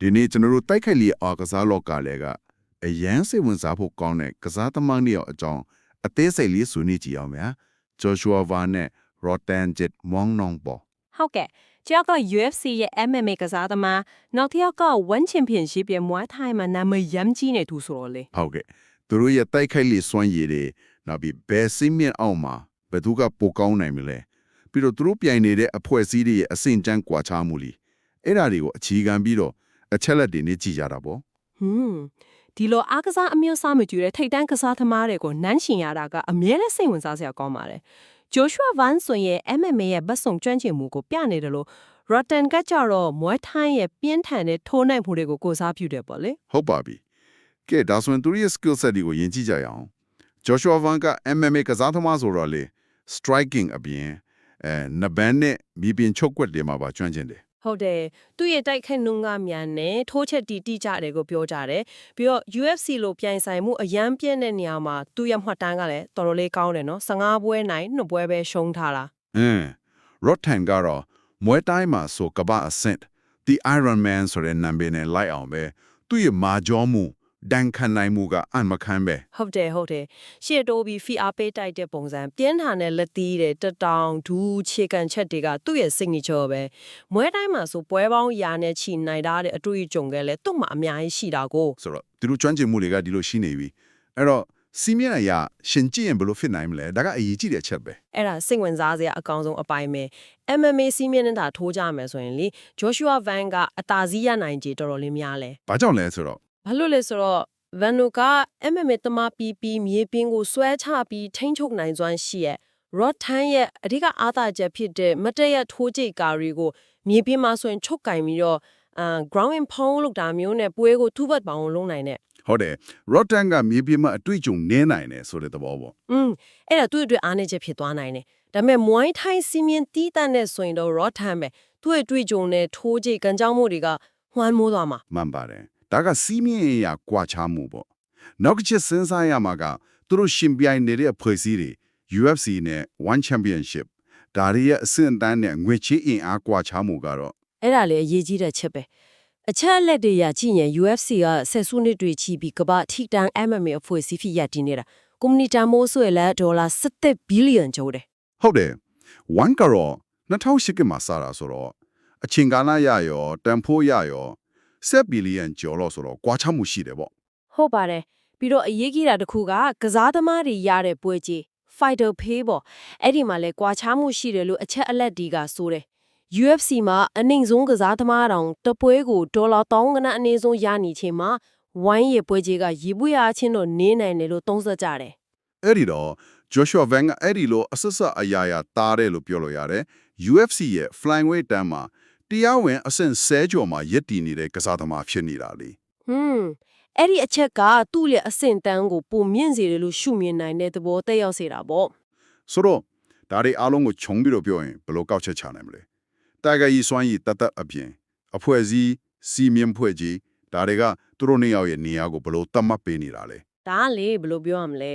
ဒီနေ့ကျွန်တော်တို့တိုက်ခိုက်လျက်အားကစားလောကလည်းကအရန်စိတ်ဝင်စားဖို့ကောင်းတဲ့ကစားသမားနှစ်ယောက်အကြောင်းအသေးစိတ်လေးဆွေးနွေးကြည့်အောင်ဗျာဂျိုရှူအာဗာနဲ့ Rotan Jet Wong Nong ပေါ်ဟုတ်ကဲ့တယောက်က UFC ရဲ့ MMA ကစားသမားနောက်တစ်ယောက်က One Championship ရဲ့ Muay Thai မှာနာမည်ရမ်းကြီးနေသူဆိုတော့လေဟုတ်ကဲ့သူတို့ရဲ့တိုက်ခိုက်လျက်စွမ်းရည်တွေနောက်ပြီးဘယ်စိမ့်မြင့်အောင်မှာဘယ်သူကပိုကောင်းနိုင်မလဲပြီးတော့သူတို့ပြိုင်နေတဲ့အဖွဲအစည်းတွေရဲ့အဆင့်ကျန်းကွာခြားမှုလीအဲ့ဒါတွေကိုအခြေခံပြီးတော့ အချက်လက်တွေနဲ့ကြည့်ကြတာပေါ့ဟွန်းဒီလိုအားကစားအမျိုးအစားမတူတဲ့ထိတ်တန်းကစားသမားတွေကိုနန်းရှင်ရတာကအမြဲတမ်းစိတ်ဝင်စားစရာကောင်းပါတယ်ဂျိုရှူအာဗန်ဆိုရင် MMA ရဲ့ဘတ်စုံကျွမ်းကျင်မှုကိုပြနေတယ်လို့ Rotten ကကြတော့ Muay Thai ရဲ့ပြင်းထန်တဲ့ထိုးနိုင်မှုတွေကိုကိုစားပြုတယ်ပေါ့လေဟုတ်ပါပြီကဲဒါဆိုရင်သူတို့ရဲ့ skill set တွေကိုယဉ်ကြည့်ကြရအောင် Joshua Van က MMA ကစားသမားဆိုတော့လေ striking အပြင်အဲနဘန်နဲ့မြေပြင်ချုပ်ကွက်တွေမှာပါကျွမ်းကျင်တယ် ဟုတ်တယ်သူ့ရဲ့တိုက်ခိုက်နှုန်းကမြန်နဲ့ထိုးချက်တီတိကြတယ်ကိုပြောကြတယ်ပြီးတော့ UFC လိုပြိုင်ဆိုင်မှုအရန်ပြည့်တဲ့နေရာမှာသူ့ရဲ့မှတ်တမ်းကလည်းတော်တော်လေးကောင်းတယ်နော်15ပွဲနိုင်2ပွဲပဲရှုံးထားတာအင်း Rotan ကတော့မွဲတိုင်းမှာဆိုကပ္ပအဆင့် The Iron Man ဆိုတဲ့နာမည်နဲ့လိုက်အောင်ပဲသူ့ရဲ့မာကြောမှု ဒဏ်ခံနိုင်မှုကအံ့မခန်းပဲဟုတ်တယ်ဟုတ်တယ်ရှေ့တိုးပြီးဖီအားပေးတိုက်တဲ့ပုံစံပြင်းထန်တဲ့လက်သီးတဲ့တတောင်ဒူးခြေကန်ချက်တွေကသူ့ရဲ့ signature ပဲမွဲတိုင်းမှာဆိုပွဲပေါင်းရာနဲ့ချီနိုင်တာတဲ့အတွေ့အကြုံကလည်းသူ့မှာအများကြီးရှိတာကိုဆိုတော့သူတို့ကျွမ်းကျင်မှုတွေကဒီလိုရှိနေပြီအဲ့တော့စီမီယာရရှင်ကြည့်ရင်ဘယ်လိုဖြစ်နိုင်မလဲဒါကအရေးကြီးတဲ့အချက်ပဲအဲ့ဒါစိတ်ဝင်စားစရာအကောင်းဆုံးအပိုင်းပဲ MMA စီးမြင့်နေတာထိုးကြမယ်ဆိုရင်လေ Joshua Van ကအသာစီးရနိုင်ကြတော်တော်လေးများလဲဘာကြောင့်လဲဆိုတော့ ဘာလို့လဲဆိုတော့ Van တို့က MMA တမပီပီမြေပင်းကိုဆွဲချပြီးထိန်းချုပ်နိုင်စွမ်းရှိရဲ့ Rod Tan ရဲ့အဓိကအားသာချက်ဖြစ်တဲ့မတက်ရထိုးကြိတ်ကာရီကိုမြေပင်းမှာဆိုရင်ချုပ်ကင်ပြီးတော့အာ ground and pound လောက်တာမျိုးနဲ့ပွဲကိုထုဘတ်ပေါင်းလုံးနိုင်တဲ့ဟုတ်တယ် Rotan ကမြေပြင်မှာအတွေ့အကြုံနည်းနိုင်တယ်ဆိုတဲ့သဘောပေါ့อืมအဲ့ဒါသူ့အတွက်အားနည်းချက်ဖြစ်သွားနိုင်တယ်ဒါပေမဲ့ Muay Thai စီမင်းတီးတတ်တဲ့ဆိုရင်တော့ Rod Tan ပဲသူ့ရဲ့တွေ့ကြုံတဲ့ထိုးကြိတ်ကန်ကြောင်းမှုတွေကဝမ်းမိုးသွားမှာမှန်ပါတယ် ဒါကစီးမြင့်ရကွာခြားမှုပေါ့နောက်တစ်ချက်စဉ်းစားရမှာကသူတို့ရှင်ပြိုင်နေတဲ့ဖွဲ့စည်းတွေ UFC နဲ့ One Championship ဒါတွေရဲ့အဆင့်အတန်းနဲ့ငွေချေးအင်အားကွာခြားမှုကတော့အဲ့ဒါလေအရေးကြီးတဲ့ချက်ပဲအချက်အလက်တွေရကြည့်ရင် UFC ကဆက်စုနှစ်တွေချီပြီးကမ္ဘာထိတန်း MMA အဖွဲ့အစည်းဖြစ်ရတည်နေတာကွန်မြူနီတမိုးဆိုရလဲဒေါ်လာ17ဘီလီယံကျော်တယ်ဟုတ်တယ် One ကတော့2008ကမှာစတာဆိုတော့အချိန်ကာလရရောတန်ဖိုးရရော 7ဘီလီယံကျော်လို့ဆိုတော့ကွာခြားမှုရှိတယ်ပေါ့ဟုတ်ပါတယ်ပြီးတော့အရေးကြီးတာတစ်ခုကကစားသမားတွေရတဲ့ပွဲကြီး fighter pay ပေါ့အဲ့ဒီမှာလဲကွာခြားမှုရှိတယ်လို့အချက်အလက်တွေကဆိုတယ် UFC မှာအနှိမ်ဆုံးကစားသမားတောင်တပွဲကိုဒေါ်လာ1000ကနအနည်းဆုံးရနေချိန်မှာဝိုင်းရပွဲကြီးကရေပွေရချင်းတော့နင်းနိုင်တယ်လို့သုံးသပ်ကြတယ်အဲ့ဒီတော့ Joshua Van ကအဲ့ဒီလိုအဆတ်ဆတ်အရာရာတားတယ်လို့ပြောလို့ရတယ် UFC ရဲ့ flyweight တန်းမှာ တရားဝင်အဆင့်ဆဲကျော်မှာရည်တည်နေတဲ့ကစားသမားဖြစ်နေတာလေဟွန်းအဲ့ဒီအချက်ကသူ့ရဲ့အဆင့်တန်းကိုပုံမြင့်စေတယ်လို့ရှုမြင်နိုင်တဲ့သဘောတက်ရောက်စေတာပေါ့ဆိုတော့ဒါတွေအားလုံးကိုခြုံပြီးတော့ပြောရင်ဘယ်လိုကောက်ချက်ချနိုင်မလဲတိုင်ဂါကြီးစွမ်းရည်တတ်တတ်အပြင်အဖွဲ့အစည်းစီမင်းဖွဲ့ကြီးဒါတွေကသူတို့နှစ်ယောက်ရဲ့နေရာကိုဘယ်လိုသတ်မှတ်ပေးနေတာလဲဒါကလေဘယ်လိုပြောရမလဲ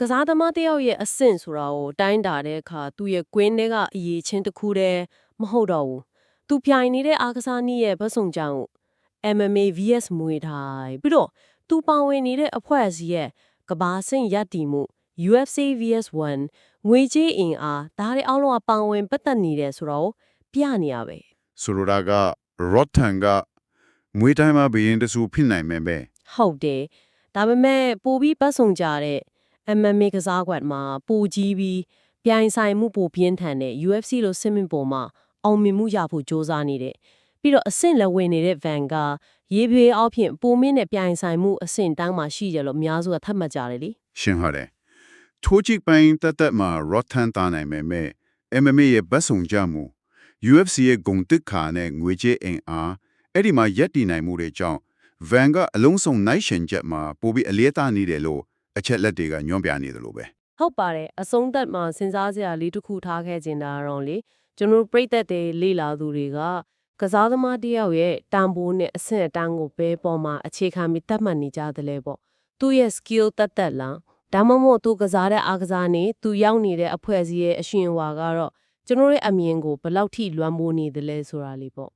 ကစားသမားတစ်ယောက်ရဲ့အဆင့်ဆိုတာကိုတိုင်းတာတဲ့အခါသူ့ရဲ့ကွင်းထဲကအရေးချင်းတစ်ခုတည်းမဟုတ်တော့ဘူး သူပြိုင်နေတဲ့အားကစားနည်းရဲ့ဘတ်စုံကြောင့် MMA vs မွေထိုင်ပြီးတော့သူပါဝင်နေတဲ့အဖွဲ့အစည်းရဲ့ကဘာစင်ရတည်မှု UFC vs 1 ငွေကြေးအင်အားဒါတွေအားလုံးကပါဝင်ပတ်သက်နေတယ်ဆိုတော့ပြနေရပဲဆိုလိုတာက Rotten ကမွေးတိုင်းမှာဘရင်တဆူဖြစ်နိုင်မယ်ပဲဟုတ်တယ်ဒါပေမဲ့ပိုပြီးပတ်စုံကြတဲ့ MMA ကစားကွက်မှာပိုကြီးပြီးပြိုင်ဆိုင်မှုပိုပြင်းထန်တဲ့ UFC လို့စစ်မှန်ပေါ်မှာ အောင်မြင်မှုရဖို့စ조사နေတဲ့ပြီးတော့အဆင့်လက်ဝင်နေတဲ့ Van ကရေးဖေးအောက်ဖြင့်ပိုမင်းနဲ့ပြိုင်ဆိုင်မှုအဆင့်တန်းမှာရှိကြလို့အများစုကသတ်မှတ်ကြတယ်လေရှင်းပါတယ်ထိုးချစ်ပိုင်းတတ်တတ်မှာ Rotten တာနိုင်မယ်မဲ့ MMA ရဲ့ဘတ်စုံကြမှု UFC ရဲ့ဂုံတက်ခါနဲ့ငွေကြေးအင်အားအဲ့ဒီမှာရက်တည်နိုင်မှုတွေကြောင့် Van ကအလုံးစုံနိုင်ရှင်ချက်မှာပိုပြီးအလေးထားနေတယ်လို့အချက်လက်တွေကညွှန်ပြနေတယ်လို့ပဲ ဟုတ်ပါတယ်အဆုံးသက်မှာစဉ်းစားစရာလေးတစ်ခုထားခဲ့ခြင်းဒါတော့လေကျွန်တော်တို့ပြိသက်တဲ့လေ့လာသူတွေကကစားသမားတစ်ယောက်ရဲ့တန်ဖိုးနဲ့အဆင့်အတန်းကိုဘဲပေါ်မှာအခြေခံပြီးသတ်မှတ်နေကြတယ်လေပေါ့သူ့ရဲ့ skill တတ်တတ်လားဒါမှမဟုတ်သူကစားတဲ့အားကစားနေသူရောက်နေတဲ့အဖွဲ့အစည်းရဲ့အရှင်ဝါကတော့ကျွန်တော်ရဲ့အမြင်ကိုဘယ်လောက်ထိလွှမ်းမိုးနေသလဲဆိုတာလေးပေါ့